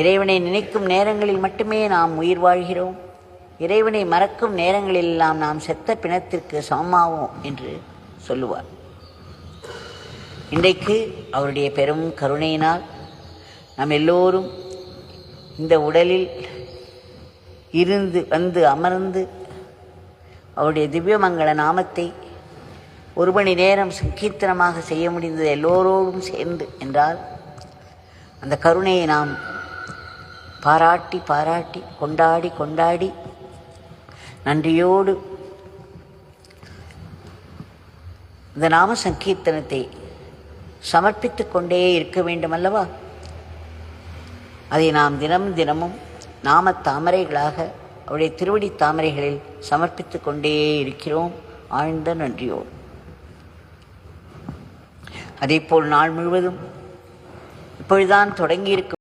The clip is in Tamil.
இறைவனை நினைக்கும் நேரங்களில் மட்டுமே நாம் உயிர் வாழ்கிறோம். இறைவனை மறக்கும் நேரங்களெல்லாம் நாம் செத்த பிணத்திற்கு சமமாவோம் என்று சொல்லுவார். இன்றைக்கு அவருடைய பெரும் கருணையினால் நாம் எல்லோரும் இந்த உடலில் இருந்து வந்து அமர்ந்து அவருடைய திவ்யமங்கள நாமத்தை ஒரு மணி நேரம் சங்கீர்த்தனமாக செய்ய முடிந்தது எல்லோரோடும் சேர்ந்து என்றால் அந்த கருணையை நாம் பாராட்டி பாராட்டி கொண்டாடி கொண்டாடி நன்றியோடு இந்த நாம சங்கீர்த்தனத்தை சமர்ப்பித்து கொண்டே இருக்க வேண்டும் அல்லவா அதை நாம் தினம் தினமும் நாம தாமரைகளாக அவருடைய திருவடி தாமரைகளில் சமர்ப்பித்து கொண்டே இருக்கிறோம். ஆழ்ந்த நன்றியோடு. அதேபோல் நாள் முழுவதும் இப்பொழுதுதான் தொடங்கியிருக்கும்